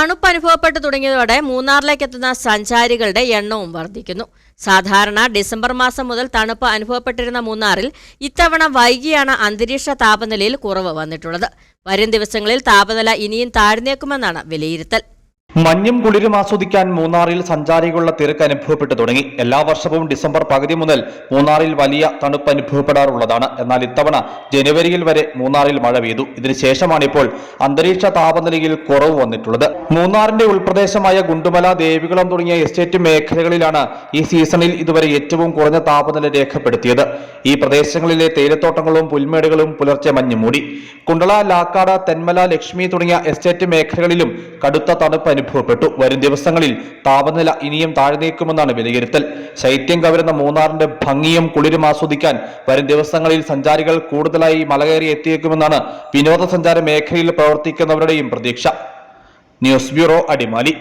തണുപ്പ് അനുഭവപ്പെട്ടു തുടങ്ങിയതോടെ മൂന്നാറിലേക്ക് എത്തുന്ന സഞ്ചാരികളുടെ എണ്ണവും വർദ്ധിക്കുന്നു. സാധാരണ ഡിസംബർ മാസം മുതൽ തണുപ്പ് അനുഭവപ്പെട്ടിരുന്ന മൂന്നാറിൽ ഇത്തവണ വൈകിയാണ് അന്തരീക്ഷ താപനിലയിൽ കുറവ് വന്നിട്ടുള്ളത്. വരും ദിവസങ്ങളിൽ താപനില ഇനിയും താഴ്ന്നേക്കുമെന്നാണ് വിലയിരുത്തൽ. മഞ്ഞും കുളിരും ആസ്വദിക്കാൻ മൂന്നാറിൽ സഞ്ചാരികളുടെ തിരക്ക് അനുഭവപ്പെട്ടു തുടങ്ങി. എല്ലാ വർഷവും ഡിസംബർ പകുതി മുതൽ മൂന്നാറിൽ വലിയ തണുപ്പ് അനുഭവപ്പെടാറുള്ളതാണ്. എന്നാൽ ഇത്തവണ ജനുവരിയിൽ വരെ മൂന്നാറിൽ മഴ പെയ്തു. ഇതിനുശേഷമാണ് ഇപ്പോൾ അന്തരീക്ഷ താപനിലയിൽ കുറവ് വന്നിട്ടുള്ളത്. മൂന്നാറിന്റെ ഉൾപ്രദേശമായ ഗുണ്ടുമല ദേവികുളം തുടങ്ങിയ എസ്റ്റേറ്റ് മേഖലകളിലാണ് ഈ സീസണിൽ ഇതുവരെ ഏറ്റവും കുറഞ്ഞ താപനില രേഖപ്പെടുത്തിയത്. ഈ പ്രദേശങ്ങളിലെ തേയിലത്തോട്ടങ്ങളും പുൽമേടുകളും പുലർച്ചെ മഞ്ഞ് മൂടി കുണ്ടള ലാക്കാട് തെന്മല ലക്ഷ്മി തുടങ്ങിയ എസ്റ്റേറ്റ് മേഖലകളിലും കടുത്ത തണുപ്പ് അനുഭവപ്പെട്ടു. വരും ദിവസങ്ങളിൽ താപനില ഇനിയും താഴ്ന്നേക്കുമെന്നാണ് വിലയിരുത്തൽ. ശൈത്യം കവരുന്ന മൂന്നാറിന്റെ ഭംഗിയും കുളിരും ആസ്വദിക്കാൻ വരും ദിവസങ്ങളിൽ സഞ്ചാരികൾ കൂടുതലായി മലകയറി എത്തിയേക്കുമെന്നാണ് വിനോദസഞ്ചാര മേഖലയിൽ പ്രവർത്തിക്കുന്നവരുടെയും പ്രതീക്ഷ. News bureau Adimali.